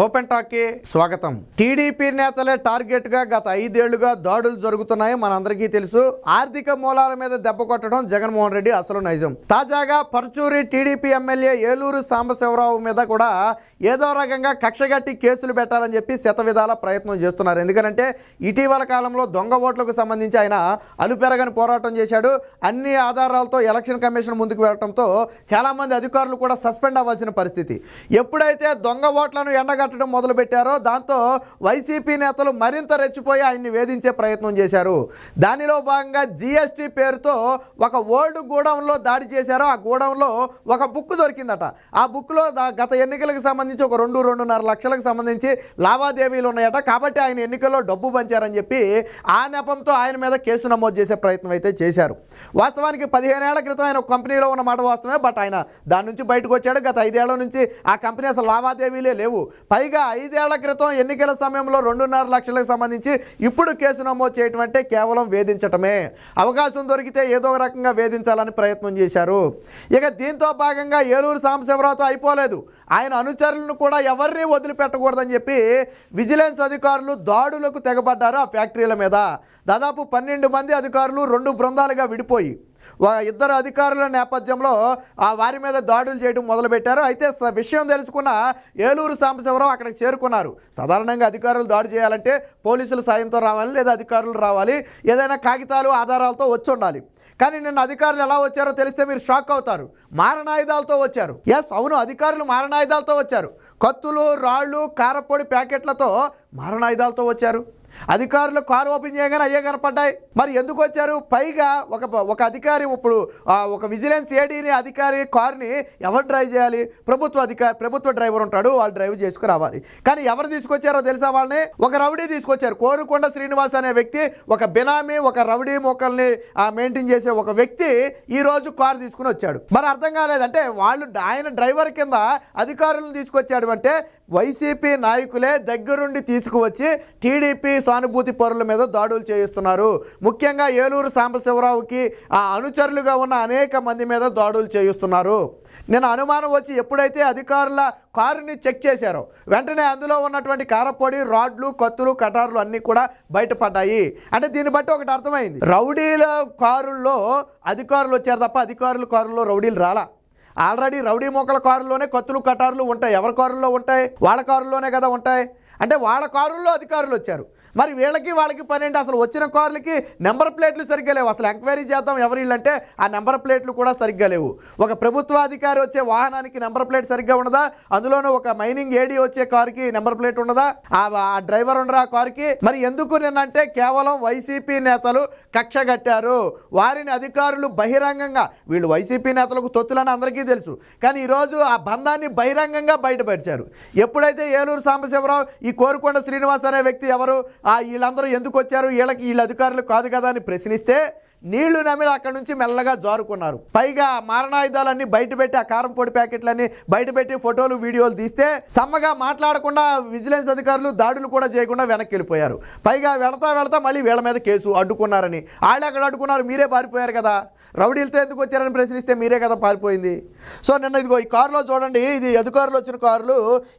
Open టాక్కి స్వాగతం. TDP నేతలే టార్గెట్గా గత ఐదేళ్ళుగా దాడులు జరుగుతున్నాయి. మనందరికీ తెలుసు ఆర్థిక మూలాల మీద దెబ్బ కొట్టడం జగన్మోహన్ రెడ్డి అసలు నైజం. తాజాగా పరుచూరి టీడీపీ ఎమ్మెల్యే ఏలూరు సాంబశివరావు మీద కూడా ఏదో రకంగా కక్షగట్టి కేసులు పెట్టాలని చెప్పి శత విధాల ప్రయత్నం చేస్తున్నారు. ఎందుకంటే ఇటీవల కాలంలో దొంగ ఓట్లకు సంబంధించి ఆయన అలుపెరగని పోరాటం చేశాడు. అన్ని ఆధారాలతో ఎలక్షన్ కమిషన్ ముందుకు వెళ్ళడంతో చాలామంది అధికారులు కూడా సస్పెండ్ అవ్వాల్సిన పరిస్థితి. ఎప్పుడైతే దొంగ ఓట్లను ఎండగట్టడం మొదలుపెట్టారో దాంతో వైసీపీ నేతలు మరింత రెచ్చిపోయి ఆయన్ని వేధించే ప్రయత్నం చేశారు. దానిలో భాగంగా జిఎస్టీ పేరుతో ఒక ఓల్డ్ గూడౌన్లో దాడి చేశారు. ఆ గూడౌన్లో ఒక బుక్ దొరికిందట. ఆ బుక్లో గత ఎన్నికలకు సంబంధించి ఒక రెండు రెండున్నర లక్షలకు సంబంధించి లావాదేవీలు ఉన్నాయట. కాబట్టి ఆయన ఎన్నికల్లో డబ్బు పంచారని చెప్పి ఆ నెపంతో ఆయన మీద కేసు నమోదు చేసే ప్రయత్నం అయితే చేశారు. వాస్తవానికి పదిహేను ఏళ్ళ క్రితం ఆయన ఒక కంపెనీలో ఉన్న మాట వాస్తవమే. బట్ ఆయన దాని నుంచి బయటకు వచ్చాడు. గత ఐదేళ్ళ నుంచి ఆ కంపెనీ అసలు లావాదేవీలే లేవు. పైగా ఐదేళ్ళ క్రితం ఎన్నికల సమయంలో రెండున్నర లక్షలకు సంబంధించి ఇప్పుడు కేసు నమోదు చేయటం అంటే కేవలం వేధించటమే. అవకాశం దొరికితే ఏదో రకంగా వేధించాలని ప్రయత్నం చేశారు. ఇక దీంతో భాగంగా ఏలూరు సాంబశివరావుతో అయిపోలేదు. ఆయన అనుచరులను కూడా ఎవరిని వదిలిపెట్టకూడదని చెప్పి విజిలెన్స్ అధికారులు దాడులకు తెగబడ్డారు ఆ ఫ్యాక్టరీల మీద. దాదాపు పన్నెండు మంది అధికారులు రెండు బృందాలుగా విడిపోయి ఇద్దరు అధికారుల నేపథ్యంలో ఆ వారి మీద దాడులు చేయడం మొదలుపెట్టారు. అయితే స- విషయం తెలుసుకున్న ఏలూరు సాంబశివరావు అక్కడికి చేరుకున్నారు. సాధారణంగా అధికారులు దాడి చేయాలంటే పోలీసుల సాయంతో రావాలి లేదా అధికారులు రావాలి. ఏదైనా కాగితాలు ఆధారాలతో వచ్చి ఉండాలి. కానీ నిన్న అధికారులు ఎలా వచ్చారో తెలిస్తే మీరు షాక్ అవుతారు. మారణాయుధాలతో వచ్చారు. ఎస్ అవును అధికారులు మారణాయుధాలతో వచ్చారు. కత్తులు రాళ్ళు కారపొడి ప్యాకెట్లతో మారణాయుధాలతో వచ్చారు. అధికారులు కారు ఓపెన్ చేయగానే అయ్యే కనపడ్డాయి. మరి ఎందుకు వచ్చారు? పైగా ఒక ఒక అధికారి ఇప్పుడు ఒక విజిలెన్స్ ఏడీని అధికారి కారుని ఎవరు డ్రైవ్ చేయాలి? ప్రభుత్వ అధికారి ప్రభుత్వ డ్రైవర్ ఉంటాడు వాళ్ళు డ్రైవ్ చేసుకు రావాలి కానీ ఎవరు తీసుకొచ్చారో తెలుసా వాళ్ళని? ఒక రౌడీ తీసుకొచ్చారు. కోరుకొండ శ్రీనివాస్ అనే వ్యక్తి ఒక బినామీ ఒక రౌడీ మొక్కల్ని మెయింటైన్ చేసే ఒక వ్యక్తి ఈ రోజు కారు తీసుకుని వచ్చాడు. మరి అర్థం కాలేదంటే వాళ్ళు ఆయన డ్రైవర్ కింద అధికారులను తీసుకొచ్చాడు అంటే వైసీపీ నాయకులే దగ్గరుండి తీసుకువచ్చి టీడీపీ సానుభూతి పరుల మీద దాడులు చేయిస్తున్నారు. ముఖ్యంగా ఏలూరు సాంబశివరావుకి ఆ అనుచరులుగా ఉన్న అనేక మంది మీద దాడులు చేయిస్తున్నారు. నేను అనుమానం వచ్చి ఎప్పుడైతే అధికారుల కారుని చెక్ చేశారో వెంటనే అందులో ఉన్నటువంటి కారపొడి రాడ్లు కత్తులు కటార్లు అన్నీ కూడా బయటపడ్డాయి. అంటే దీన్ని బట్టి ఒకటి అర్థమైంది. రౌడీల కారుల్లో అధికారులు వచ్చారు తప్ప అధికారుల కారుల్లో రౌడీలు రాలా. ఆల్రెడీ రౌడీ మొక్కల కారులోనే కత్తులు కటార్లు ఉంటాయి. ఎవరి కారుల్లో ఉంటాయి? వాళ్ళ కారుల్లోనే కదా ఉంటాయి. అంటే వాళ్ళ కారుల్లో అధికారులు వచ్చారు. మరి వీళ్ళకి వాళ్ళకి పని ఏంటి అసలు వచ్చిన కార్లకి నెంబర్ ప్లేట్లు సరిగ్గా లేవు. అసలు ఎంక్వైరీ చేద్దాం ఎవరు వీళ్ళంటే ఆ నెంబర్ ప్లేట్లు కూడా సరిగ్గా లేవు. ఒక ప్రభుత్వ అధికారి వచ్చే వాహనానికి నెంబర్ ప్లేట్ సరిగ్గా ఉండదా? అందులోనూ ఒక మైనింగ్ ఏడీ వచ్చే కారుకి నెంబర్ ప్లేట్ ఉండదా? ఆ డ్రైవర్ ఉండరా ఆ కారుకి? మరి ఎందుకు నిన్నంటే కేవలం వైసీపీ నేతలు కక్ష కట్టారు. వారిని అధికారులు బహిరంగంగా వీళ్ళు వైసీపీ నేతలకు తొత్తులని అందరికీ తెలుసు. కానీ ఈరోజు ఆ బంధాన్ని బహిరంగంగా బయటపరిచారు. ఎప్పుడైతే ఏలూరు సాంబశివరావు ఈ కోరుకొండ శ్రీనివాస్ అనే వ్యక్తి ఎవరు? వీళ్ళందరూ ఎందుకు వచ్చారు? వీళ్ళకి వీళ్ళ అధికారులు కాదు కదా అని ప్రశ్నిస్తే నీళ్ళు నమిలి అక్కడి నుంచి మెల్లగా జారుకున్నారు. పైగా మారణాయుధాలన్నీ బయట పెట్టి ఆ కారం పొడి ప్యాకెట్లన్నీ బయట పెట్టి ఫోటోలు వీడియోలు తీస్తే సమ్మగా మాట్లాడకుండా విజిలెన్స్ అధికారులు దాడులు కూడా చేయకుండా వెనక్కి వెళ్ళిపోయారు. పైగా వెళతా వెళతా మళ్ళీ వీళ్ళ మీద కేసు అడ్డుకున్నారని. వాళ్ళు అక్కడ అడ్డుకున్నారు? మీరే పారిపోయారు కదా. రౌడీలతో ఎందుకు వచ్చారని ప్రశ్నిస్తే మీరే కదా పారిపోయింది. సో నిన్న ఇదిగో ఈ కారులో చూడండి ఇది అధికారులు వచ్చిన కార్లు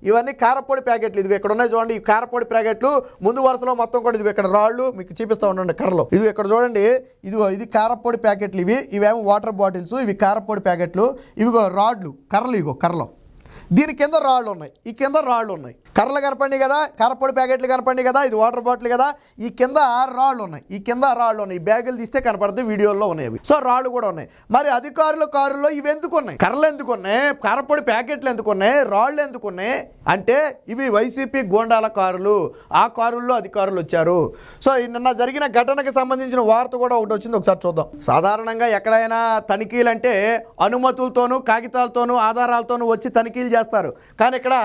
ఇవన్నీ కారపొడి ప్యాకెట్లు. ఇదిగో ఇక్కడ ఉన్నాయి చూడండి ఈ కారపొడి ప్యాకెట్లు. ముందు వరుసలో మొత్తం కూడా ఇదిగో ఇక్కడ రాళ్ళు మీకు చూపిస్తా ఉండండి కర్రలో. ఇది ఇక్కడ చూడండి ఇదిగో ఇది కారపొడి ప్యాకెట్లు ఇవి. ఇవేమో వాటర్ బాటిల్స్ ఇవి కారపొడి ప్యాకెట్లు ఇవిగో రాడ్లు కర్రలు ఇగో కర్రలు. దీని కింద రాళ్ళు ఉన్నాయి. ఈ కింద రాళ్ళు ఉన్నాయి. కర్రలు కనపండి కదా కర్రపొడి ప్యాకెట్లు కనపండి కదా ఇది వాటర్ బాటిల్ కదా ఈ కింద రాళ్ళు ఉన్నాయి. ఈ కింద రాళ్ళు ఉన్నాయి. బ్యాగులు తీస్తే కనపడుతుంది వీడియోలో ఉన్నాయి అవి. సో రాళ్ళు కూడా ఉన్నాయి. మరి అధికారుల కారులో ఇవి ఎందుకు ఉన్నాయి? కర్రలు ఎందుకు ఉన్నాయి? కారపొడి ప్యాకెట్లు ఎందుకు ఉన్నాయి? రాళ్ళు ఎందుకు ఉన్నాయి? అంటే ఇవి వైసీపీ గోండాల కారులు. ఆ కారుల్లో అధికారులు వచ్చారు. సో నిన్న జరిగిన ఘటనకు సంబంధించిన వార్త కూడా ఒకటి వచ్చింది. ఒకసారి చూద్దాం. సాధారణంగా ఎక్కడైనా తనిఖీలు అంటే అనుమతులతోనూ కాగితాలతోనూ ఆధారాలతోనూ వచ్చి తనిఖీలు చేస్తారు. కానీ ఇక్కడ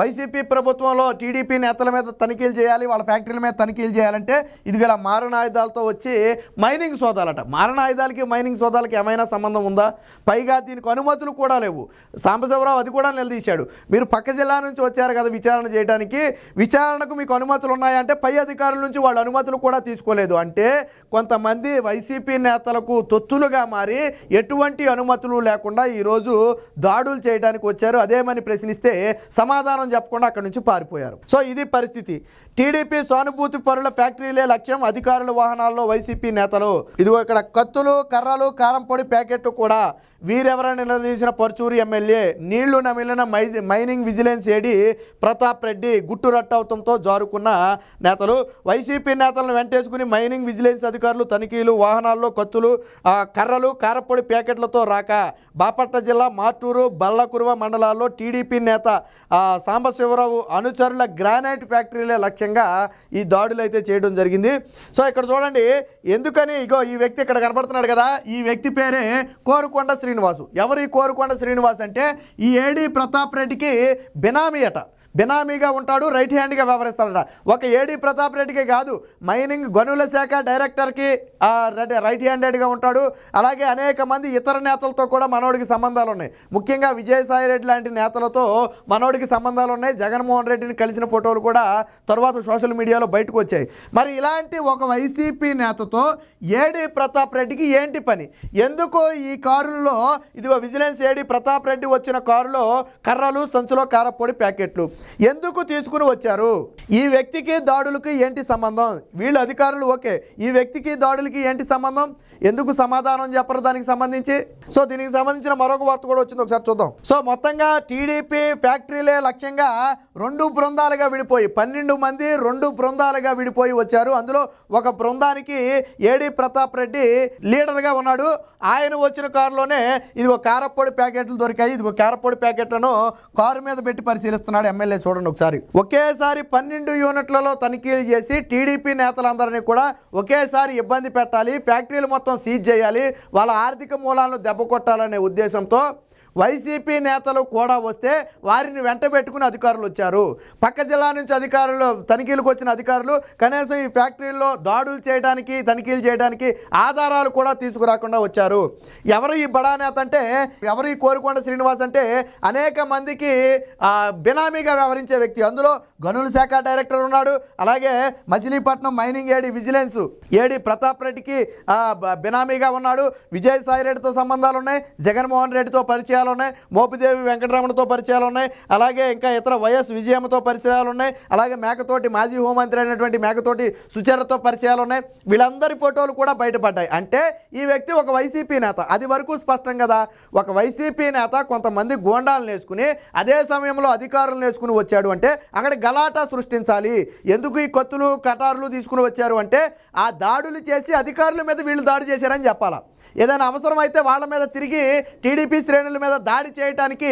వైసీపీ ప్రభుత్వంలో టీడీపీ నేతల మీద తనిఖీలు చేయాలి వాళ్ళ ఫ్యాక్టరీల మీద తనిఖీలు చేయాలంటే ఇది గల మారణాయుధాలతో వచ్చి మైనింగ్ సోదాలట. మారణాయుధాలకి మైనింగ్ సోదాలకి ఏమైనా సంబంధం ఉందా? పైగా దీనికి అనుమతులు కూడా లేవు. సాంబశివరావు అది కూడా నిలదీశాడు. మీరు పక్క జిల్లా నుంచి వచ్చారు కదా విచారణ చేయడానికి విచారణకు మీకు అనుమతులు ఉన్నాయంటే పై అధికారుల నుంచి వాళ్ళు అనుమతులు కూడా తీసుకోలేదు. అంటే కొంతమంది వైసీపీ నేతలకు తొత్తులుగా మారి ఎటువంటి అనుమతులు లేకుండా ఈరోజు దాడులు చేయడానికి వచ్చారు. అదే అని ప్రశ్నిస్తే సమాధానం చెప్పకుండా అక్కడి నుంచి పారిపోయారు. సో ఇది పరిస్థితి. టీడీపీ సానుభూతి పరుల ఫ్యాక్టరీలే లక్ష్యం. అధికారుల వాహనాల్లో వైసీపీ నేతలు ఇదిగో ఇక్కడ కత్తులు కర్రలు కారంపొడి ప్యాకెట్లు కూడా వీరెవరని నిలదీసిన పరుచూరు ఎమ్మెల్యే నీళ్ళు నమిలిన my- mining vigilance AD Pratap Reddy గుట్టు రట్టవతంతో జారుకున్న నేతలు వైసీపీ నేతలను వెంటేసుకుని మైనింగ్ విజిలెన్స్ అధికారులు తనిఖీలు వాహనాల్లో కత్తులు కర్రలు కారపొడి ప్యాకెట్లతో రాక బాపట్ల జిల్లా మార్టూరు బల్లకురువ మండలాల్లో టీడీపీ నేత సాంబశివరావు అనుచరుల గ్రానైట్ ఫ్యాక్టరీలే లక్ష్యంగా ఈ దాడులు అయితే చేయడం జరిగింది. సో ఇక్కడ చూడండి ఎందుకని ఇగో ఈ వ్యక్తి ఇక్కడ కనపడుతున్నాడు కదా? ఈ వ్యక్తి పేరే కోరుకొండ శ్రీనివాసు. ఎవరు ఈ కోరుకొండ శ్రీనివాస్ అంటే? ఈ ఏడి ప్రతాప్ రెడ్డికి బినామీ అట. బినామీగా ఉంటాడు రైట్ హ్యాండ్గా వ్యవహరిస్తాడట. ఒక ఏడి ప్రతాప్ రెడ్డికే కాదు మైనింగ్ గనుల శాఖ డైరెక్టర్కి రైట్- రైట్ హ్యాండెడ్గా ఉంటాడు. అలాగే అనేక మంది ఇతర నేతలతో కూడా మనోడికి సంబంధాలు ఉన్నాయి. ముఖ్యంగా విజయసాయి రెడ్డి లాంటి నేతలతో మనోడికి సంబంధాలు ఉన్నాయి. జగన్మోహన్ రెడ్డిని కలిసిన ఫోటోలు కూడా తర్వాత సోషల్ మీడియాలో బయటకు వచ్చాయి. మరి ఇలాంటి ఒక వైసీపీ నేతతో ఏడి ప్రతాప్ రెడ్డికి ఏంటి పని? ఎందుకు ఈ కారుల్లో ఇదిగో విజిలెన్స్ ఏడి ప్రతాప్ రెడ్డి వచ్చిన కారులో కర్రలు సంచులో కారపొడి ప్యాకెట్లు. ఎందుకు తీసుకుని వచ్చారు? ఈ వ్యక్తికి దాడులకి ఏంటి సంబంధం? వీళ్ళు అధికారులు ఓకే. ఈ వ్యక్తికి దాడులకి ఏంటి సంబంధం? ఎందుకు సమాధానం చెప్పరు దానికి సంబంధించి? సో దీనికి సంబంధించిన మరొక వార్త కూడా వచ్చింది. ఒకసారి చూద్దాం. సో మొత్తంగా టీడీపీ ఫ్యాక్టరీలే లక్ష్యంగా రెండు బృందాలుగా విడిపోయి పన్నెండు మంది రెండు బృందాలుగా విడిపోయి వచ్చారు. అందులో ఒక బృందానికి ఏడి ప్రతాప్ రెడ్డి లీడర్గా ఉన్నాడు. ఆయన వచ్చిన కారులోనే ఇదిగో కారపొడి ప్యాకెట్లు దొరికాయి. ఇదిగో కారపొడి ప్యాకెట్లను కారు మీద పెట్టి పరిశీలిస్తున్నాడు ఎమ్మెల్యే చూడండి ఒకసారి. ఒకేసారి పన్నెండు యూనిట్లలో తనిఖీలు చేసి టీడీపీ నేతలందరినీ కూడా ఒకేసారి ఇబ్బంది పెట్టాలి ఫ్యాక్టరీలు మొత్తం సీజ్ చేయాలి వాళ్ళ ఆర్థిక మూలాలను దెబ్బ కొట్టాలనే ఉద్దేశంతో వైసీపీ నేతలు కూడా వస్తే వారిని వెంట పెట్టుకుని అధికారులు వచ్చారు. పక్క జిల్లా నుంచి అధికారులు తనిఖీలకు వచ్చిన అధికారులు కనీసం ఈ ఫ్యాక్టరీల్లో దాడులు చేయడానికి తనిఖీలు చేయడానికి ఆధారాలు కూడా తీసుకురాకుండా వచ్చారు. ఎవరు ఈ బడా నేత అంటే ఎవరు ఈ కోరుకొండ శ్రీనివాస్ అంటే అనేక మందికి బినామీగా వ్యవహరించే వ్యక్తి. అందులో గనుల శాఖ డైరెక్టర్ ఉన్నాడు అలాగే Machilipatnam mining AD vigilance AD Pratap రెడ్డికి బినామీగా ఉన్నాడు. విజయసాయి రెడ్డితో సంబంధాలు ఉన్నాయి జగన్మోహన్ రెడ్డితో పరిచయాలు ఉన్నాయి. మోపిదేవి వెంకటరమణతో పరిచయాలు ఉన్నాయి. అలాగే ఇంకా ఇతర వైఎస్ విజయమ్మతో పరిచయాలు ఉన్నాయి. అలాగే మేకతోటి మాజీ హోంమంత్రి అయినటువంటి మేకతోటి సుచరితతో పరిచయాలు ఉన్నాయి. వీళ్ళందరి ఫోటోలు కూడా బయటపడ్డాయి. అంటే ఈ వ్యక్తి ఒక వైసీపీ నేత. అది వరకు స్పష్టం కదా. ఒక వైసీపీ నేత కొంతమంది గోండాలను వేసుకుని అదే సమయంలో అధికారులను వేసుకుని వచ్చాడు అంటే అక్కడ గలాటా సృష్టించాలి. ఎందుకు ఈ కొత్తులు కటారులు తీసుకుని వచ్చారు అంటే ఆ దాడులు చేసి అధికారుల మీద వీళ్ళు దాడి చేశారని చెప్పాలా. ఏదైనా అవసరం అయితే వాళ్ళ మీద తిరిగి టీడీపీ శ్రేణుల మీద దాడి చేయడానికి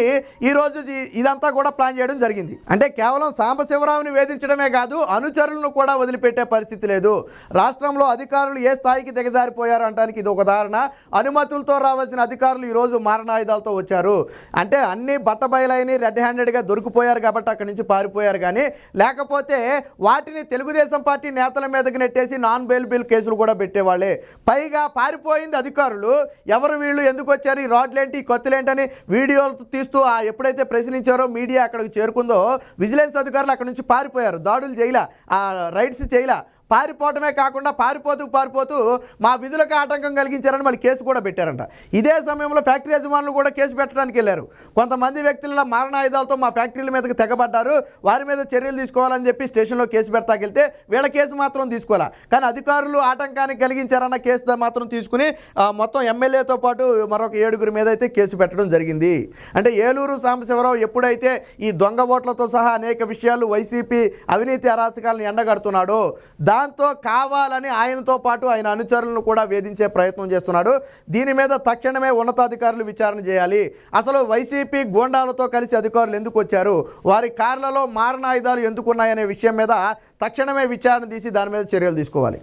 ఈరోజు ఇదంతా కూడా ప్లాన్ చేయడం జరిగింది. అంటే కేవలం సాంబశివరావుని వేధించడమే కాదు అనుచరులను కూడా వదిలిపెట్టే పరిస్థితి లేదు. రాష్ట్రంలో అధికారులు ఏ స్థాయికి దిగజారిపోయారు అనడానికి ఇది ఒక ఉదాహరణ అనుమతులతో రావాల్సిన అధికారులు ఈరోజు మారణాయుధాలతో వచ్చారు. అంటే అన్ని బట్టబయలైన రెడ్ హ్యాండెడ్గా దొరికిపోయారు కాబట్టి అక్కడి నుంచి పారిపోయారు కానీ లేకపోతే వాటిని తెలుగుదేశం పార్టీ నేతల మీదకి నెట్టేసి నాన్ బెయిల్ బిల్ కేసులు కూడా పెట్టేవాళ్ళే. పైగా పారిపోయింది అధికారులు. ఎవరు వీళ్ళు ఎందుకు వచ్చారు ఈ రాడ్లేంటి ఈ కొత్తలేంటని వీడియోలు తీస్తూ ఆ ఎప్పుడైతే ప్రశ్నించారో మీడియా అక్కడికి చేరుకుందో విజిలెన్స్ అధికారులు అక్కడ నుంచి పారిపోయారు. దాడులు చేయలే. ఆ రైడ్స్ చేయలే. పారిపోవటమే కాకుండా పారిపోతూ పారిపోతూ మా విధులకు ఆటంకం కలిగించారని మళ్ళీ కేసు కూడా పెట్టారంట. ఇదే సమయంలో ఫ్యాక్టరీ యజమానులు కూడా కేసు పెట్టడానికి వెళ్ళారు. కొంతమంది వ్యక్తుల మారణాయుధాలతో మా ఫ్యాక్టరీల మీదకి తెగబడ్డారు. వారి మీద చర్యలు తీసుకోవాలని చెప్పి స్టేషన్లో కేసు పెడతాకెళ్తే వీళ్ళ కేసు మాత్రం తీసుకోవాలా. కానీ అధికారులు ఆటంకానికి కలిగించారన్న కేసు మాత్రం తీసుకుని మొత్తం ఎమ్మెల్యేతో పాటు మరొక ఏడుగురి మీద అయితే కేసు పెట్టడం జరిగింది. అంటే ఏలూరు సాంబశివరావు ఎప్పుడైతే ఈ దొంగ ఓట్లతో సహా అనేక విషయాలు వైసీపీ అవినీతి అరాచకాలను ఎండగడుతున్నాడో దా దాంతో కావాలని ఆయనతో పాటు ఆయన అనుచరులను కూడా వేధించే ప్రయత్నం చేస్తున్నాడు. దీని మీద తక్షణమే ఉన్నతాధికారులు విచారణ చేయాలి. అసలు వైసీపీ గోండాలతో కలిసి అధికారులు ఎందుకు వచ్చారు? వారి కార్లలో మారణాయుధాలు ఆయుధాలు ఎందుకున్నాయనే విషయం మీద తక్షణమే విచారణ తీసి దాని మీద చర్యలు తీసుకోవాలి.